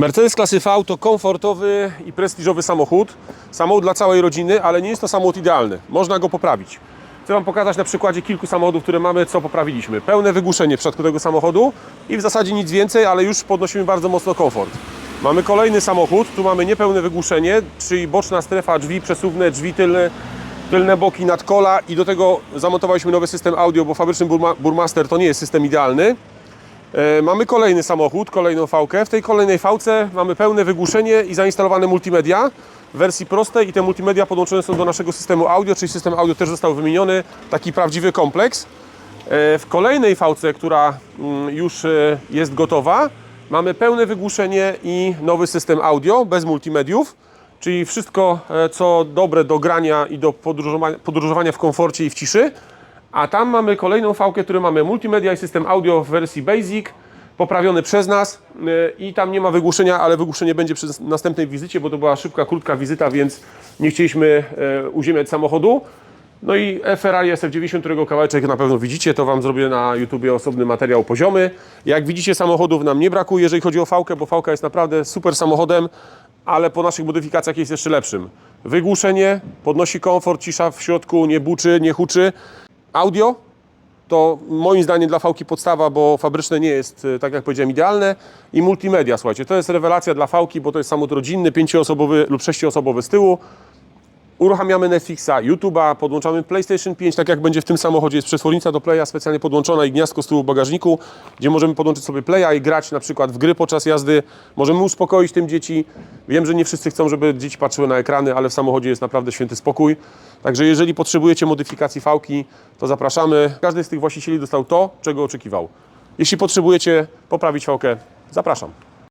Mercedes klasy V to komfortowy i prestiżowy samochód. Samochód dla całej rodziny, ale nie jest to samochód idealny. Można go poprawić. Chcę Wam pokazać na przykładzie kilku samochodów, które mamy, co poprawiliśmy. Pełne wygłuszenie w przypadku tego samochodu i w zasadzie nic więcej, ale już podnosimy bardzo mocno komfort. Mamy kolejny samochód, tu mamy niepełne wygłuszenie, czyli boczna strefa, drzwi przesuwne, drzwi tylne, tylne boki, nadkola i do tego zamontowaliśmy nowy system audio, bo fabryczny Burma, Burmaster to nie jest system idealny. E, Mamy kolejny samochód, kolejną fałkę. W tej kolejnej fałce mamy pełne wygłuszenie i zainstalowane multimedia w wersji prostej i te multimedia podłączone są do naszego systemu audio, czyli system audio też został wymieniony, taki prawdziwy kompleks. E, W kolejnej fałce, która mm, już e, jest gotowa, mamy pełne wygłuszenie i nowy system audio bez multimediów, czyli wszystko co dobre do grania i do podróżowania w komforcie i w ciszy. A tam mamy kolejną fałkę, której mamy multimedia i system audio w wersji Basic, poprawiony przez nas yy, i tam nie ma wygłuszenia, ale wygłuszenie będzie przy następnej wizycie, bo to była szybka, krótka wizyta, więc nie chcieliśmy yy, uziemiać samochodu. No i Ferrari SF90, którego kawałeczek na pewno widzicie, to Wam zrobię na YouTubie osobny materiał poziomy. Jak widzicie samochodów nam nie brakuje, jeżeli chodzi o fałkę, bo fałka jest naprawdę super samochodem, ale po naszych modyfikacjach jest jeszcze lepszym. Wygłuszenie, podnosi komfort, cisza w środku, nie buczy, nie huczy. Audio to moim zdaniem dla fałki podstawa, bo fabryczne nie jest, e, tak jak powiedziałem, idealne. I multimedia, słuchajcie, to jest rewelacja dla fałki, bo to jest samochód rodzinny, pięcioosobowy lub sześcioosobowy z tyłu. Uruchamiamy Netflixa, YouTube'a, podłączamy PlayStation 5, tak jak będzie w tym samochodzie. Jest przesłonnica do Playa specjalnie podłączona i gniazdko z tyłu w bagażniku, gdzie możemy podłączyć sobie Playa i grać na przykład w gry podczas jazdy. Możemy uspokoić tym dzieci. Wiem, że nie wszyscy chcą, żeby dzieci patrzyły na ekrany, ale w samochodzie jest naprawdę święty spokój. Także jeżeli potrzebujecie modyfikacji fałki, to zapraszamy. Każdy z tych właścicieli dostał to, czego oczekiwał. Jeśli potrzebujecie poprawić fałkę, zapraszam.